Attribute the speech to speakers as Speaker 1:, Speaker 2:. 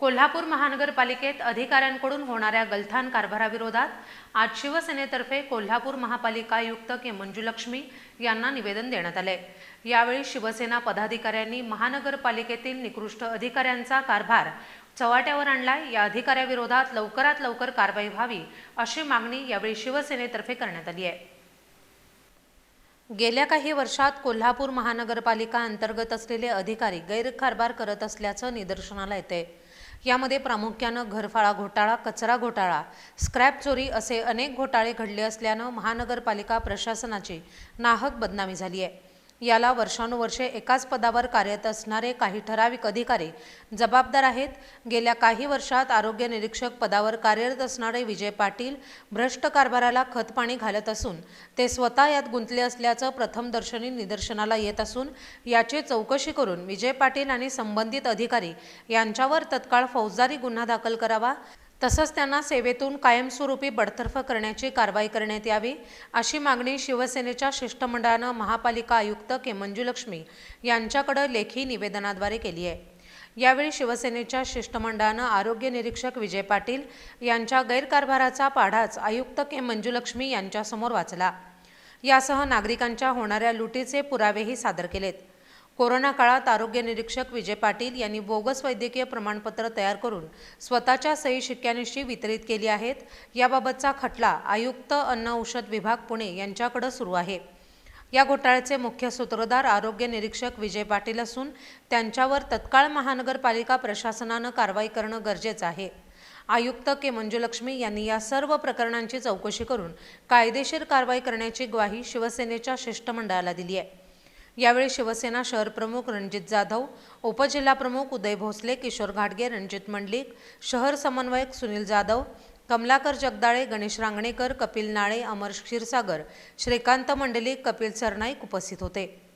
Speaker 1: कोल्हापूर महानगरपालिकेत अधिकाऱ्यांकडून होणाऱ्या गलथान कारभाराविरोधात आज शिवसेनेतर्फे कोल्हापूर महापालिका आयुक्त के मंजुलक्ष्मी यांना निवेदन देण्यात आले. यावेळी शिवसेना पदाधिकाऱ्यांनी महानगरपालिकेतील निकृष्ट अधिकाऱ्यांचा कारभार चव्हाट्यावर आणलाय. या अधिकाऱ्याविरोधात लवकरात लवकर कारवाई व्हावी अशी मागणी यावेळी शिवसेनेतर्फे करण्यात आली आहे. गेल्या काही वर्षात कोल्हापूर महानगरपालिका अंतर्गत असलेले अधिकारी गैरकारभार करत असल्याचं निदर्शनाला येते. यामध्ये प्रामुख्यानं घरफाळा घोटाळा कचरा घोटाळा स्क्रॅप चोरी असे अनेक घोटाळे घडले असल्यानं महानगरपालिका प्रशासनाची नाहक बदनामी झाली आहे. याला वर्षानुवर्षे एकाच पदावर कार्यरत असणारे काही ठराविक अधिकारी जबाबदार आहेत. गेल्या काही वर्षात आरोग्य निरीक्षक पदावर कार्यरत असणारे विजय पाटील भ्रष्ट कारभाराला खतपाणी घालत असून ते स्वतः यात गुंतले असल्याचं प्रथमदर्शनी निदर्शनाला येत असून याची चौकशी करून विजय पाटील आणि संबंधित अधिकारी यांच्यावर तत्काळ फौजदारी गुन्हा दाखल करावा. तसंच त्यांना सेवेतून कायमस्वरूपी बडतर्फ करण्याची कारवाई करण्यात यावी अशी मागणी शिवसेनेच्या शिष्टमंडळानं महापालिका आयुक्त के मंजुलक्ष्मी यांच्याकडे लेखी निवेदनाद्वारे केली आहे. यावेळी शिवसेनेच्या शिष्टमंडळानं आरोग्य निरीक्षक विजय पाटील यांच्या गैरकारभाराचा पाढाच आयुक्त के मंजुलक्ष्मी यांच्यासमोर वाचला. यासह नागरिकांच्या होणाऱ्या लुटीचे पुरावेही सादर केलेत. कोरोना काळात आरोग्य निरीक्षक विजय पाटील यांनी बोगस वैद्यकीय प्रमाणपत्र तयार करून स्वतःच्या सही शिक्क्यानिशी वितरित केली आहेत. याबाबतचा खटला आयुक्त अन्न औषध विभाग पुणे यांच्याकडे सुरू आहे. या घोटाळ्याचे मुख्य सूत्रधार आरोग्य निरीक्षक विजय पाटील असून त्यांच्यावर तत्काळ महानगरपालिका प्रशासनानं कारवाई करणं गरजेचं आहे. आयुक्त के मंजुलक्ष्मी यांनी या सर्व प्रकरणांची चौकशी करून कायदेशीर कारवाई करण्याची ग्वाही शिवसेनेच्या शिष्टमंडळाला दिली आहे. यावेळी शिवसेना शहर प्रमुख रणजित जाधव उपजिल्हाप्रमुख उदय भोसले किशोर घाटगे रणजित मंडलिक शहर समन्वयक सुनील जाधव कमलाकर जगदाळे गणेश रांगणेकर कपिल नाळे अमर क्षीरसागर श्रीकांत मंडलिक कपिल सरनाईक उपस्थित होते.